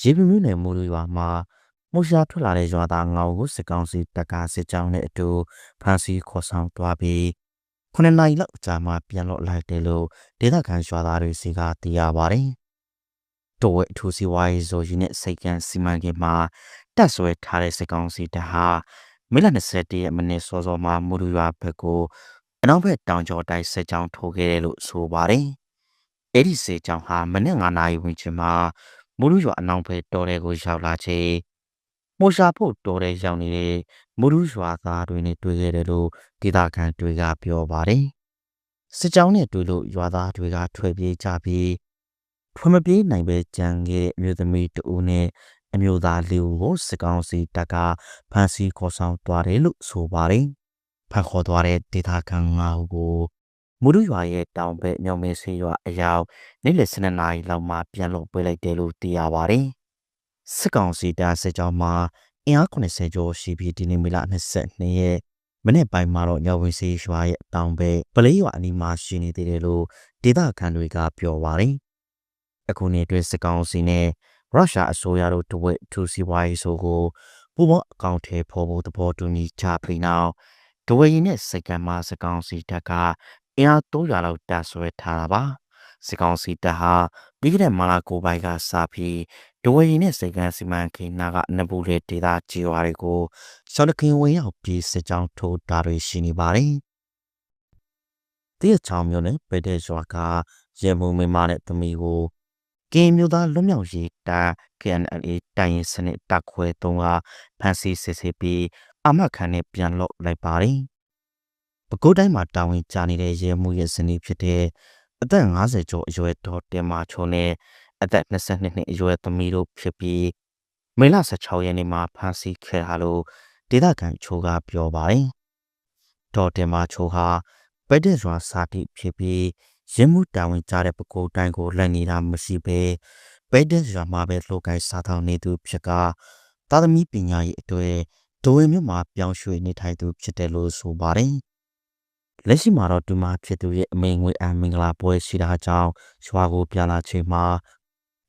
ရေပြင်းမြို့နယ်မူလူရွာမှာမှုရှာထွက်လာတဲ့ရွာသားငောင်ကိုစစ်ကောင်စီတပ်ကစစ်ကြောင်းနဲ့အတူဖမ်းဆီးခေါ်ဆောင်သွားပြီးခုနှစ်နိုင်လောက်ကြာမှပြန်လော့လိုက်တယ်လို့ဒေသခံရွာသားတွေစီကသိရပါတယ်။တော်ဝဲအထူးစီဝိုင်းဇိုယူနဲ့စိတ်ကန်စီမံကိန်းမှာတက်ဆွဲထားတဲ့စစ်ကောင်စီတပ်ဟာမေလ21ရက်မနေ့စောစောမှာမူလူရွာဘက်ကိုအနောက်ဘက်တောင်ကျော်တိုက်စစ်ကြောင်းထိုးခဲ့တယ်လို့ဆိုပါတယ်။အဲ့ဒီစစ်ကြောင်းဟာမနေ့9နာရီဝန်းကျင်မှာ မူလူရွာအနောက်ဘက်တော်တဲ့ကိုရောက်လာချိန်မိုရှာဖို့တော်တဲ့ရောက်နေတဲ့မူလူရွာသားတွေနဲ့တွေ့ခဲ့တယ်လို့ဒေသခံတွေကပြောပါတယ်။စစ်ကြောင်းနဲ့တွေ့လို့ရွာသားတွေကထွက်ပြေးကြပြီးဖွင့်မပြေးနိုင်ပဲကြံခဲ့အမျိုးသမီးတဦးနဲ့အမျိုးသားလေးဦးကိုစစ်ကောင်စီတပ်ကဖမ်းဆီးခေါ်ဆောင်သွားတယ်လို့ဆိုပါတယ်။ဖမ်းခေါ်သွားတဲ့ဒေသခံ၅ဦးကို မူရရွာရဲ့တောင်ဘက်မြောင်မဲဆေးရွာအရောက်နေ့လယ်12နာရီလောက်မှပြန်လို့ပြေးလိုက်တယ်လို့သိရပါတယ်။စစ်ကောင်စီတပ်စစ်ကြောင်းမှာအင်အား80ကျော်ရှိပြီးဒီနေ့မေလ22ရက်မနေ့ပိုင်းမှာတော့ညဝင်စီရွာရဲ့တောင်ဘက်ပလေးရွာအနီးမှာရှိနေသေးတယ်လို့ဒေသခံတွေကပြောပါတယ်။အခုနေ့အတွင်းစစ်ကောင်စီနဲ့ရုရှားအစိုးရတို့တဝက်ထူစီဝိုင်းဆိုကိုပူပေါင်းအကောင့်ထဲပေါ်ဖို့သဘောတူညီချပြီးနောက်ဒဝရီနဲ့စိတ်ကမ်းမစကောင်စီတပ်က အင်အား300လောက်တပ်ဆွဲထားတာပါစကောင်စီတပ်ဟာပြီးခဲ့တဲ့မလာကိုပိုင်းကစပြီးဒဝရီနဲ့စိတ်ကမ်းစီမံကိန်းနာကနဘူးလေဒေတာကြီးဝါတွေကိုစောလခင်ဝင်ရောက်ပြီးစစ်ကြောင်းထိုးတာတွေရှိနေပါတယ်တည့်ချောင်းမျိုးနဲ့ပေတဲ့ရွာကရေမုံမင်းမနဲ့သမီးကိုကင်းမျိုးသားလွတ်မြောက်ရေးတာ KNLA တိုင်ရင်စနစ်တက်ခွဲတုံးကဖန်စီစစ်စစ်ပြီးအမခံနဲ့ပြန်လော့လိုက်ပါတယ်။ ပဲခူးတိုင်းမှာတာဝန်ကျနေတဲ့ရဲမှုရဲ့ဇနီးဖြစ်တဲ့အသက်50ကျော်အရွယ်တော်တင်မာချုံနဲ့အသက်22နှစ်အရွယ်သမီးတို့ဖြစ်ပြီးမေလ16ရက်နေ့မှာဖမ်းဆီးခဲ့တာလို့ဒေသခံချိုးကပြောပါတယ်။တော်တင်မာချိုဟာပက်တဲ့ရွာစာတိဖြစ်ပြီးရင်းမှုတာဝန်ကျတဲ့ပကိုးတိုင်းကိုလက်နေတာမရှိဘဲပက်တဲ့ရွာမှာပဲလှုပ်ကိုင်းစားထောင်နေသူဖြစ်ကသာသမီပညာရေးအတွေ့ဒိုဝင်မြို့မှာပြောင်းရွှေ့နေထိုင်သူဖြစ်တယ်လို့ဆိုပါတယ်။ လက်ရှိမှာတော့ဒီမှာဖြစ်သူရဲ့အမေငွေအမင်္ဂလာပွဲရှိတာကြောင့်ရွာကိုပြန်လာချိန်မှာ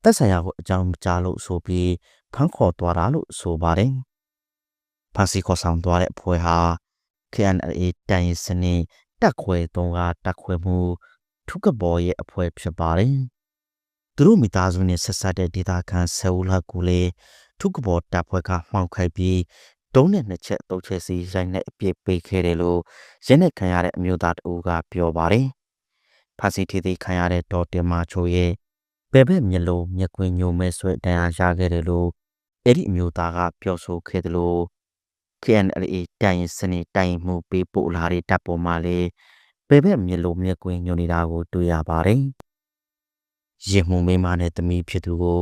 တက်ဆိုင်ရာကိုအကြောင်းကြားလို့ဆိုပြီးဖမ်းခေါ်သွားတာလို့ဆိုပါတယ်။ဖမ်းဆီးခေါ်ဆောင်သွားတဲ့အဖွဲ့ဟာ KNLA တန်ရင်စနစ်တက်ခွဲသုံးကတက်ခွဲမှုထုကဘော်ရဲ့အဖွဲ့ဖြစ်ပါတယ်။သူတို့မိသားစုနဲ့ဆက်ဆက်တဲ့ဒေတာခန်ဆယ်ဦးလောက်ကိုလေထုကဘော်တပ်ဖွဲ့ကမှောက်ခိုက်ပြီး တုံးနဲ့နှစ်ချက်တုတ်ချက်စီရိုက်နဲ့အပြစ်ပေးခဲ့တယ်လို့ရင်းနဲ့ခံရတဲ့အမျိုးသားတဦးကပြောပါတယ်။ဖာစီတီတီခံရတဲ့ဒေါ်တင်မာချိုရဲ့ဘယ်ဘက်မျက်လုံးမျက်ကွင်းညိုမဲဆွဲတန်ရာရခဲ့တယ်လို့အဲ့ဒီအမျိုးသားကပြောဆိုခဲ့တယ်လို့ KNLA တိုင်စနေတိုင်မှုပေးပို့လာတဲ့တပ်ပေါ်မှာလေဘယ်ဘက်မျက်လုံးမျက်ကွင်းညိုနေတာကိုတွေ့ရပါတယ်။ရင်မှုမိမနဲ့သမီးဖြစ်သူကို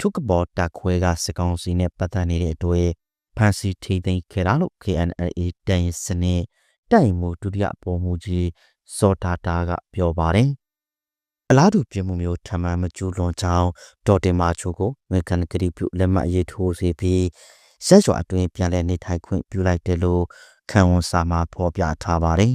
ထုကဘော်တက်ခွဲကစကောင်စီနဲ့ပတ်သက်နေတဲ့အတွက် ဖန်စီထိသိမ်းခဲ့တာလို့ KNLA တိုင်စနေတိုင်မှုဒုတိယပေါ်မှုကြီးစောတာတာကပြောပါတယ်အလားတူပြင်မှုမျိုးထမှန်မကျူးလွန်ကြောင်းဒေါ်တင်မာချိုကိုမေကန်ကတိပြုလက်မှတ်ရေးထိုးစီပြီးဆက်ရွာအတွင်းပြန်လည်နေထိုင်ခွင့်ပြုလိုက်တယ်လို့ခံဝန်စာမှာဖော်ပြထားပါတယ်